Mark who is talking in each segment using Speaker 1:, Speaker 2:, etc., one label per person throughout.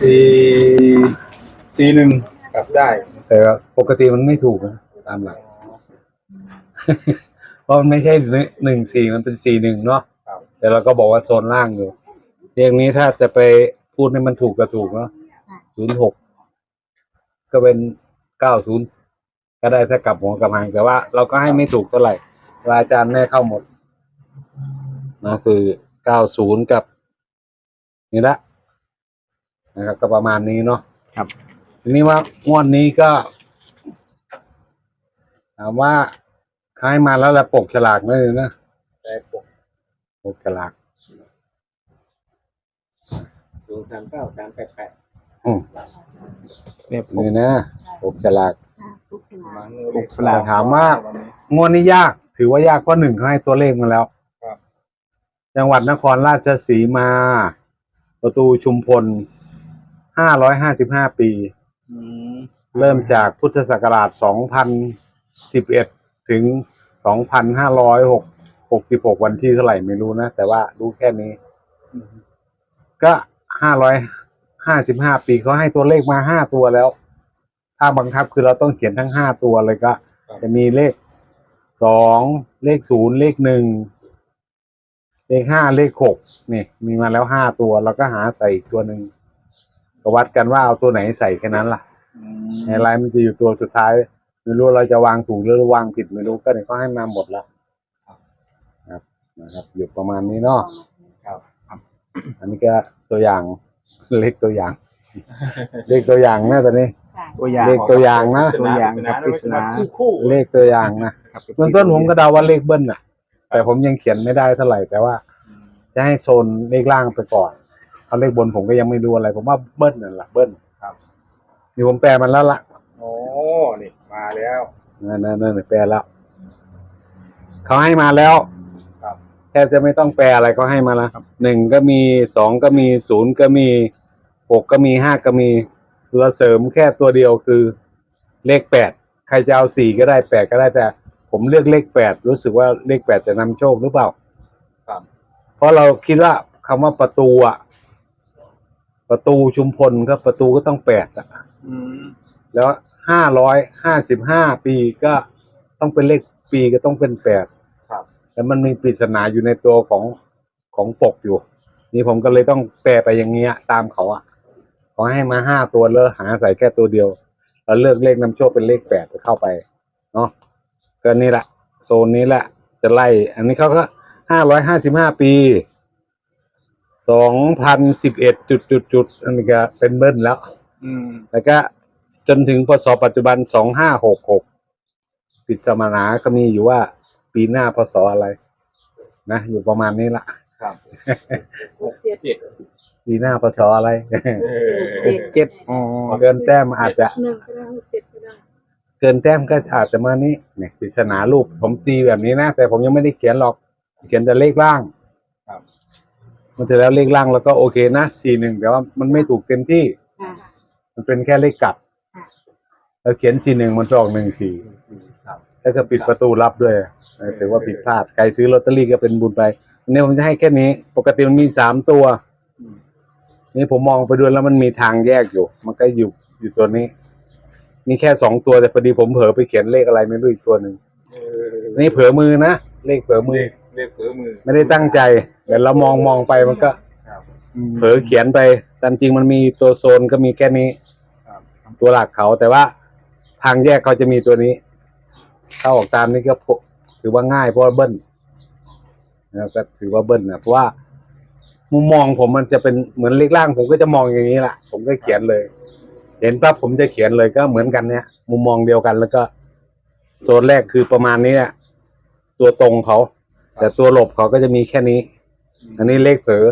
Speaker 1: สี่สี่หนึ่งกลับได้
Speaker 2: แต่ปกติมันไม่ถูกนะตามหลัก เพราะมันไม่ใช่หนึ่งสี่มันเป็นสี่หนึ่งเนาะ
Speaker 1: ครับ
Speaker 2: แต่เราก็บอกว่าโซนล่างอยู่เรียงนี้ถ้าจะไปพูดให้มันถูกก็ถูกเนาะศูนย์หกก็เป็นเก้าศูนย์ก็ได้ถ้ากลับหัวกลับหางแต่ว่าเราก็ให้ไม่ถูกเท่าไหร่เวลาอาจารย์แม่เข้าหมดนะคือเก้าศูนย์กับ นี่ละ นะครับก็ประมาณนี้เนาะ
Speaker 1: ครับ
Speaker 2: ทีนี้ว่างวดนี้ก็ถามว่าคล้ายมาแล้วแหละปกฉลากนั่นเลยนะ
Speaker 1: แต่ปก
Speaker 2: ปกฉลาก
Speaker 1: ศูนย์สามเก้าสามแปดแปด
Speaker 2: อืม
Speaker 1: เนี่ยปก
Speaker 2: นี่นะปกฉลาก
Speaker 1: มัง
Speaker 2: ปกสลากถามว่างวดนี้ยาก ถือว่ายากเพราะหนึ่งเขาให้ตัวเลขมาแล้ว
Speaker 1: ครับ
Speaker 2: จังหวัดนครราชสีมา ประตูชุมพล ห้าร้อยห้าสิบห้าปี
Speaker 1: อืม
Speaker 2: เริ่มจากพุทธศักราช2011ถึง2566วันที่เท่าไหร่ไม่รู้นะ แต่ว่ารู้แค่นี้ก็555ปีเขาให้ตัวเลขมา5ตัวแล้ว ถ้าบังคับคือเราต้องเขียนทั้ง5ตัวเลยก็ จะมีเลข2เลข0เลข1เลข5เลข6นี่ มีมาแล้ว5ตัว เราก็หาใส่อีกตัวหนึ่ง ก็วัดกันว่าเอาตัวไหนใส่แค่นั้นล่ะ
Speaker 1: อื
Speaker 2: ไฮไลท์มันจะอยู่ตัวสุดท้ายไม่รู้เราจะวางถูกหรือวางผิดไม่รู้ก็เนี่ยก็ให้มาหมดแล้วครับนะครับอยู่ประมาณนี้เนาะ
Speaker 1: ครับ
Speaker 2: อันนี้ก็ตัวอย่างเลขตัวอย่าง เลขตัวอย่างนะตอนนี้
Speaker 1: ตัวอย่าง
Speaker 2: เลขตัวอย่างนะ
Speaker 1: ตัวอย่างกับปริศนาคู่คู่
Speaker 2: เลขตัวอย่างนะครับเบื้องต้นผมก็เดาว่าเลขเบิ้ลน่ะ แต่ผมยังเขียนไม่ได้เท่าไหร่แต่ว่า จะให้โซนเลขล่างไปก่อน เอาเลขบนผมก็ยังไม่รู้อะไร ผมว่าเบิ้ลนั่นแหละเบิ้ล
Speaker 1: ครับ
Speaker 2: นี่ผมแปลมันแล้วล่ะ
Speaker 1: โอ้นี่มาแล้ว
Speaker 2: นั่นนั่นนั่นแปลแล้วเขาให้มาแล้ว
Speaker 1: ครับ
Speaker 2: แทบจะไม่ต้องแปลอะไรเขาให้มาแล้วหนึ่งก็มีสองก็มีศูนย์ก็มีหกก็มีห้าก็มีเราเสริมแค่ตัวเดียวคือเลขแปดใครจะเอาสี่ก็ได้แปดก็ได้แต่ ผมเลือกเลขแปดรู้สึกว่าเลขแปดจะนำโชคหรือเปล่า
Speaker 1: ครับ
Speaker 2: เพราะเราคิดว่าคำว่าประตูอะ ประตูชุมพลก็ประตูก็ต้องแปดอะ
Speaker 1: อืม
Speaker 2: แล้วห้าร้อยห้าสิบห้าปีก็ต้องเป็นเลขปีก็ต้องเป็นแปด
Speaker 1: ครับ
Speaker 2: แล้วมันมีปริศนาอยู่ในตัวของของปกอยู่ นี่ผมก็เลยต้องแปลไปอย่างเงี้ย ตามเขาอะเขาให้มาห้าตัวแล้วหาใส่แค่ตัวเดียวแล้วเลือกเลขนำโชคเป็นเลขแปดเข้าไปเนาะก็นี่แหละโซนนี้แหละจะไล่ อันนี้เขาก็ห้าร้อยห้าสิบห้าปี สองพันสิบเอ็ดจุดจุดจุดอันนี้ก็เป็นเบิ้ลแล้ว
Speaker 1: อืม
Speaker 2: แล้วก็จนถึงพศปัจจุบันสองห้าหกหกปิดสมนาก็มีอยู่ว่าปีหน้าพศอะไร นะ อยู่ประมาณนี้ละ
Speaker 1: ครับ
Speaker 3: หกเจ็ด
Speaker 1: เจ็ด
Speaker 2: ปีหน้าพศอะไร
Speaker 1: เออ
Speaker 3: เจ็ด
Speaker 1: อ๋อ
Speaker 2: เกินแต้มอาจจะ
Speaker 3: หนึ่งก็ได้หกเจ็ดก็ได้
Speaker 2: เกินแต้มก็อาจจะมานี่เนี่ยปริศนารูปผมตีแบบนี้นะ แต่ผมยังไม่ได้เขียนหรอก เขียนแต่เลขล่าง
Speaker 1: ครับ
Speaker 2: มันจะแล้วเลขล่างแล้วก็โอเคนะสี่หนึ่งแต่ว่ามันไม่ถูกเต็มที่
Speaker 3: ค่ะ
Speaker 2: มันเป็นแค่เลขกลับ
Speaker 3: ค่ะ
Speaker 2: แล้วเขียนสี่หนึ่งมันจะออกหนึ่งสี่
Speaker 1: ครับ
Speaker 2: แล้วก็ปิดประตูรับด้วยเออถือว่าผิดพลาดใครซื้อลอตเตอรี่ก็เป็นบุญไปอันนี้ผมจะให้แค่นี้ ปกติมันมีสามตัว
Speaker 1: อืม
Speaker 2: นี่ผมมองไปด้วยแล้วมันมีทางแยกอยู่ มันก็อยู่อยู่ตัวนี้มีแค่สองตัวแต่พอดีผมเผลอไปเขียนเลขอะไรไม่รู้อีกตัวหนึ่ง
Speaker 1: เออ
Speaker 2: นี่เผลอมือนะเลขเผลอมื
Speaker 1: เล
Speaker 2: อ
Speaker 1: ข เลขเผลอมือ
Speaker 2: ไม่ได้ตั้งใจแต่เรามองมองไปมันก็
Speaker 1: ครับ
Speaker 2: เผลอเขียนไปตามจริงมันมีตัวโซนก็มีแค่นี้
Speaker 1: ครับ
Speaker 2: ตัวหลักเขาแต่ว่าทางแยกเขาจะมีตัวนี้ เข้าออกตามนี้ก็พอถือว่าง่ายเพราะว่าเบิ้ลนะครับก็ถือว่าเบิ้ลนะเพราะว่ามุมมองผมมันจะเป็นเหมือนเลขล่าง ผมก็จะมองอย่างนี้แหละผมก็เขียนเลย เห็นปั๊บผมจะเขียนเลยก็เหมือนกันเนี่ย มุมมองเดียวกันแล้วก็ โซนแรกคือประมาณนี้แหละตัวตรงเขา แต่ตัวหลบเขาก็จะมีแค่นี้ อันนี้เลขเผลอ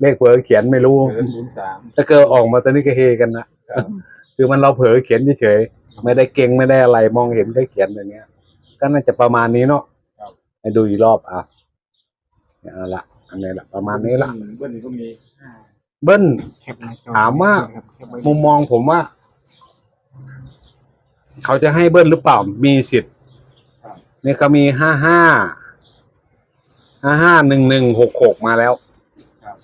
Speaker 2: เลขเผลอเขียนไม่รู้
Speaker 1: เผลอศูนย์สาม
Speaker 2: ถ้าเกิดออกมาตอนนี้ก็เฮกันนะครับคือมันเราเผลอเขียนเฉยๆไม่ได้เก่งไม่ได้อะไรมองเห็นก็เขียนอย่างเงี้ย ก็น่าจะประมาณนี้เนาะให้ดูอีกรอบอะเอาละอันนี้ละประมาณนี้ละ
Speaker 1: เบิ้ลก็มี
Speaker 2: เบิ้ล
Speaker 1: แคปหน้จอ
Speaker 2: ถามว่า
Speaker 1: ครับแคปไว้
Speaker 2: มุมมองผมว่า เขาจะให้เบิ้ลหรือเปล่ามีสิทธิ์
Speaker 1: ครับ
Speaker 2: นี่เขามีห้าห้า ห้าห้าหนึ่งหนึ่งหกหกมาแล้ว
Speaker 1: ครับ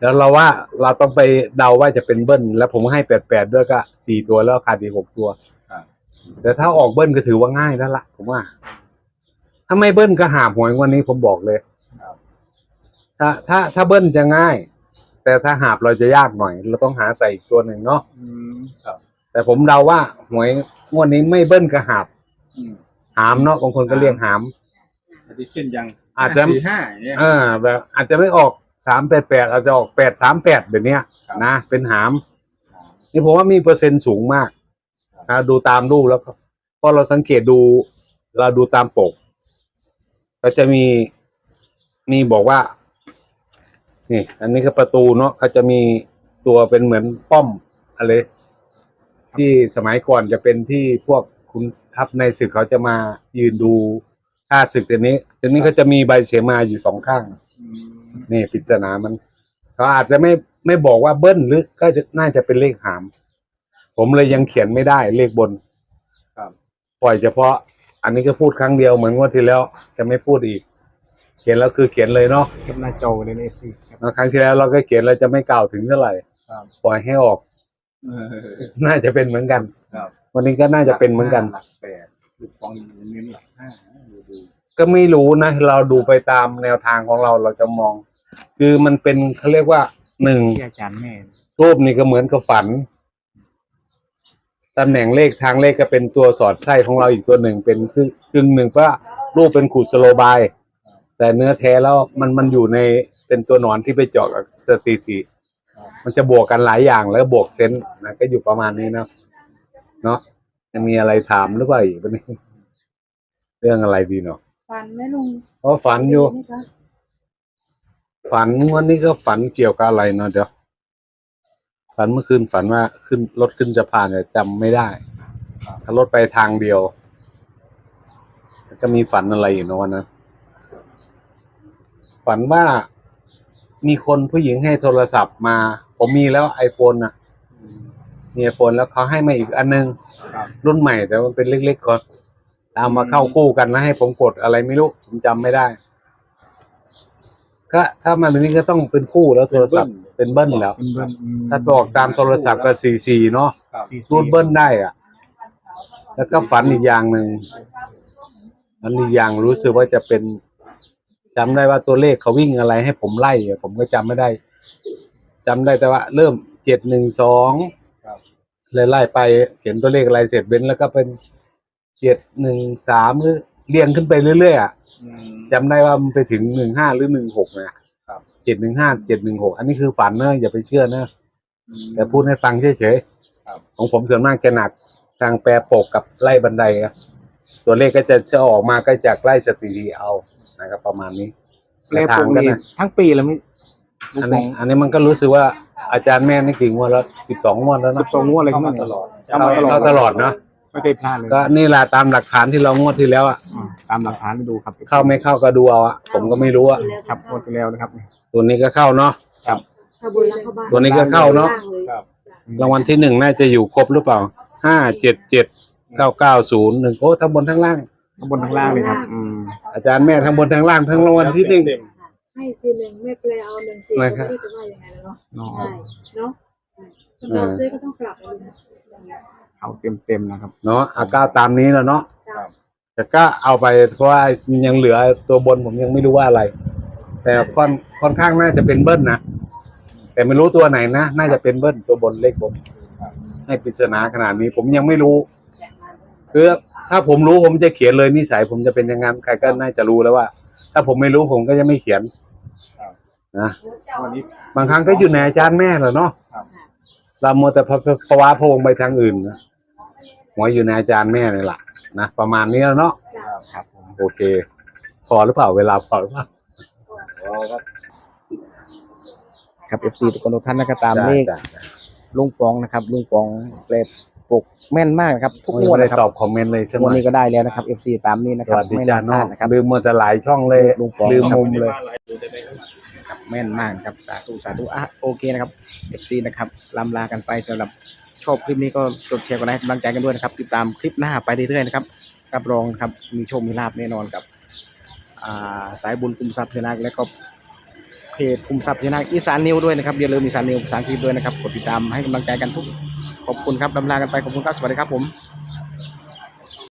Speaker 2: แล้วเราว่าเราต้องไปเดาว่าจะเป็นเบิ้ลแล้วผมให้แปดแปดด้วยก็สี่ตัวแล้วขาดอีกหกตัว
Speaker 1: ครับ
Speaker 2: แต่ถ้าออกเบิ้ลก็ถือว่าง่ายแล้วล่ะ ผมว่า ถ้าไม่เบิ้ลก็หาบหวยวันนี้ผมบอกเลย
Speaker 1: ครับ
Speaker 2: ถ้าถ้าถ้าเบิ้ลจะง่าย แต่ถ้าหาบเราจะยากหน่อย เราต้องหาใส่อีกตัวหนึ่งเนาะ
Speaker 1: อืมครับ
Speaker 2: แต่ผมเดาว่าหวยงวดนี้ไม่เบิ้ลก็หาบ
Speaker 1: อืม
Speaker 2: หามเนาะบางคนก็เรียกหาม
Speaker 1: อาทิเช่นยัง
Speaker 2: อาจจะ
Speaker 1: สี่ห้าอย่างเงี้ย
Speaker 2: เออแบบอาจจะไม่ออกสามแปดแปดอาจจะออกแปดสามแปดแบบเนี้ย
Speaker 1: ครับ
Speaker 2: นะ เป็นหาม นี่ผมว่ามีเปอร์เซ็นต์สูงมากนะดูตามรูปแล้วก็พอเราสังเกตดู เราดูตามปก ก็จะมีมีบอกว่า นี่ อันนี้ก็ประตูเนาะเขาจะมีตัวเป็นเหมือนป้อมอะไรที่สมัยก่อนจะเป็นที่พวกคุณทัพในศึกเขาจะมายืนดู ท่าศึกตัวนี้ตัวนี้ก็จะมีใบเสมาอยู่สองข้าง
Speaker 1: อืม
Speaker 2: นี่ปริศนามันเขาอาจจะไม่ไม่บอกว่าเบิ้ลหรือก็จะน่าจะเป็นเลขหาม ผมเลยยังเขียนไม่ได้เลขบน
Speaker 1: ครับ
Speaker 2: ปล่อยเฉพาะ อันนี้ก็พูดครั้งเดียวเหมือนงว่าที่แล้ว จะไม่พูดอีก เขียนแล้วคือเขียนเลยเนาะ
Speaker 4: เก็บหน้าจอไว้เลยในเอฟซีครับ
Speaker 2: แล้วครั้งที่แล้วเราก็เขียนเราจะไม่กล่าวถึงเท่าไหร่
Speaker 1: ครับ
Speaker 2: ปล่อยให้ออก
Speaker 1: เออ
Speaker 2: น่าจะเป็นเหมือนกัน
Speaker 1: ครับ
Speaker 2: วันนี้ก็น่าจะเป็นเหมือนกัน
Speaker 1: หลักแปดลูกฟองเน้นหลักห้าดูดู
Speaker 2: ก็ไม่รู้นะ เราดูไปตามแนวทางของเราเราจะมอง คือมันเป็นเขาเรียกว่าหนึ่ง
Speaker 4: ที่อาจารย์แม่
Speaker 2: รูปนี่ก็เหมือนกับฝันตำแหน่งเลขทางเลขก็เป็นตัวสอดไส้ของเราอีกตัวหนึ่งเป็นครึ่งครึ่งหนึ่งเพราะรูปเป็นขูดสโลบาย แต่เนื้อแท้แล้วมันมันอยู่ในเป็นตัวหนอนที่ไปเจาะกับสถิติ มันจะบวกกันหลายอย่างแล้วก็บวกเซนส์นะก็อยู่ประมาณนี้นะเนาะจะมีอะไรถามหรือเปล่าอีกวันนี้เรื่องอะไรดีเนาะ
Speaker 3: ฟันไหมลุง
Speaker 2: เพราะฝันอยู่
Speaker 3: นี่คะ
Speaker 2: ฝันวันนี้ก็ฝันเกี่ยวกับอะไรเนาะเดี๋ยว ฝันเมื่อคืนฝันว่าขึ้นรถขึ้นจะผ่านแต่จำไม่ได้ถ้ารถไปทางเดียวแล้วก็มีฝันอะไรอยู่เนอะวันนั้นฝันว่ามีคนผู้หญิงให้โทรศัพท์มา ผมมีแล้วไอโฟนนะมีไอโฟนแล้วเขาให้มาอีกอันนึง
Speaker 1: ครับ
Speaker 2: รุ่นใหม่แต่มันเป็นเล็กๆก่อน เอามาเข้าคู่กันแล้วให้ผมกดอะไรไม่รู้ผมจำไม่ได้ ก็ถ้ามาแบบนี้ก็ต้องเป็นคู่แล้วโทรศัพท์เป็นเบิ้ลแล้ว
Speaker 4: เป็นเบิ้ลอืม
Speaker 2: ถ้าบอกตามโทรศัพท์ก็สี่สี่เนาะ
Speaker 1: ครับ
Speaker 4: สี่
Speaker 2: รูดเบิ้ลได้อะแล้วก็ฝันอีกอย่างหนึ่งอันอีกอย่างรู้สึกว่าจะเป็นจำได้ว่าตัวเลขเขาวิ่งอะไรให้ผมไล่อะผมก็จำไม่ได้จำได้แต่ว่า เริ่มเจ็ดหนึ่งสอง
Speaker 1: ครับ
Speaker 2: เลยไล่ไปเขียนตัวเลขอะไรเสร็จเว้นแล้วก็เป็น เจ็ดหนึ่งสามหรือเรียงขึ้นไปเรื่อยๆอะ
Speaker 1: อืม
Speaker 2: จำได้ว่ามันไปถึงหนึ่งห้าหรือหนึ่งหกนะครับ เจ็ดหนึ่งห้าเจ็ดหนึ่งหกอันนี้คือฝันเนอะอย่าไปเชื่อเนอะ
Speaker 1: อืม
Speaker 2: แต่พูดให้ฟังเฉย
Speaker 1: ครับ
Speaker 2: ๆของผมส่วนมากจะหนักทางแปรปกกับไล่บันไดครับตัวเลขก็จะจะออกมาก็จากไล่สถิติเอานะครับ ประมาณนี้
Speaker 4: แปลป
Speaker 2: ทาง
Speaker 4: ก
Speaker 2: ก็
Speaker 4: นี่
Speaker 2: นะ
Speaker 4: ทั้งปีแล้วไม่ลูก
Speaker 2: อัน
Speaker 4: ขอ
Speaker 2: นี้
Speaker 4: ง
Speaker 2: อันนี้มันก็รู้สึกว่าอาจารย์แม่นี่กี่งวดแล้วสิบสองงวดแล้ว
Speaker 4: สิ
Speaker 2: นะ
Speaker 4: บสองงวดเลย
Speaker 1: เข้า
Speaker 4: ใช่ไหม
Speaker 1: มาตลอด
Speaker 4: เข้ามาตลอด
Speaker 2: เข้าตลอดเนอะ
Speaker 4: ไม่เคยพลาดเลย
Speaker 2: ก็นี่แหละตามหลักฐานที่เรางวดที่แล้วอะ
Speaker 4: อ่าตามหลักฐานไปดูครับ
Speaker 2: เข้าไม่เข้าก็ดูเอาอะผมก็ไม่รู้อะ
Speaker 4: ครับงวดที่แล้วนะครับ
Speaker 2: ตัวนี้ก็เข้าเนาะ
Speaker 4: ครับ
Speaker 3: เข้าบนแล้วเข้าบ้าน
Speaker 2: ตัวนี้ก็เข้าเนาะ
Speaker 3: ล่งเลย
Speaker 1: ครับ
Speaker 2: รางวัลที่หนึ่งน่าจะอยู่ครบหรือเปล่าห้าเจ็ดเจ็ดเก้าเก้าศูนย์หนึ่งโอ้ทั้งบนทั้งล่าง
Speaker 4: ข้างบนข้างล่างเลยครับ อืม
Speaker 2: อาจารย์แม่ทั้งบนทั้งล่างทั้งรางวัลที่หนึ่ง
Speaker 3: ให้ซีหนึ่งไม่แปลเอาหนึ่งซี
Speaker 2: ไม่
Speaker 3: ก็
Speaker 2: ครับ
Speaker 3: ไม่รู้จะว่ายังไงแล้วเนาะ
Speaker 4: เนาะ
Speaker 3: ใช่เนาะถ้าเราซื้อก็ต้องกลับไปเลย
Speaker 4: เอาเต็มเต็มๆนะครับ
Speaker 2: เนาะอาก้าตามนี้แล้วเนาะ
Speaker 3: จ้ะ
Speaker 1: ครับ
Speaker 2: แต่ก็เอาไปเพราะว่ายังเหลือตัวบนผมยังไม่รู้ว่าอะไร แต่ค่อนค่อนข้างน่าจะเป็นเบิ้ลนะแต่ไม่รู้ตัวไหนนะน่าจะเป็นเบิ้ลตัวบนเลขบนให้ปริศนาขนาดนี้ ผมยังไม่รู้คือถ้าผมรู้ผมจะเขียนเลยนิสัยผมจะเป็นอยังไงใครก็น่าจะรู้แล้วว่า ถ้าผมไม่รู้ผมก็จะไม่เขียน
Speaker 1: ครับ
Speaker 2: นะ
Speaker 1: วันนี้
Speaker 2: บางครั้งก็อยู่ในอาจารย์แม่แหละเนาะ
Speaker 1: ครับ
Speaker 2: เราโมวแต่พะพะวาพะวงไปทางอื่นนะ หัวอยู่ในอาจารย์แม่นี่แหละนะประมาณนี้แล้วเนาะ
Speaker 3: จ้ะ
Speaker 4: ครับผม
Speaker 2: โอเค พอหรือเปล่าเวลาพอหรือเปล่า
Speaker 1: เราก็
Speaker 4: ครับเอฟซีทุกคนทุกท่านนะครับตามเลข
Speaker 2: จ้ะจ้ะ
Speaker 4: ลุงปองนะครับลุงปองแปลปกแม่นมากนะครับ ทุก
Speaker 2: ผม
Speaker 4: ง
Speaker 2: ยัง
Speaker 4: วด
Speaker 2: ไม่ได้
Speaker 4: นะครับ
Speaker 2: ตอบคอมเมนต์เลยใช่ไหม
Speaker 4: งวดนี้ก็ได้แล้วนะครับเอฟซีตามนี้นะ
Speaker 2: ส
Speaker 4: ครับ
Speaker 2: วัสดี
Speaker 4: ไม่
Speaker 2: จ้า
Speaker 4: น่าพ
Speaker 2: น้อ
Speaker 4: ลางดนะครับ
Speaker 2: ลืมหมดแต่หลายช่องเลย
Speaker 4: ลุงปอง
Speaker 2: ลืมมุมเลย
Speaker 4: ครับแม่นมากครับสาธุสาธุอะโอเคนะครับเอฟซีนะครับลำลากันไปสำหรับ ชอบคลิปนี้ก็กดแชร์กันให้กำลังใจกันด้วยนะครับ ติดตามคลิปหน้าไปเรื่อยๆนะครับรับรองครับมีโชคมีลาบแน่นอนกับาสายบุญคุมทรัพย์เทนักและก็เพจคุมทรัพย์พนาคอีสานนิวด้วยนะครับอย่าลืมอีสานนิวภาษาอังกฤษด้วยนะครับกดติดตามให้กำลังใจกันทุกขอบคุณครับลำลากันไปขอบคุณครับสวัสดีครับผม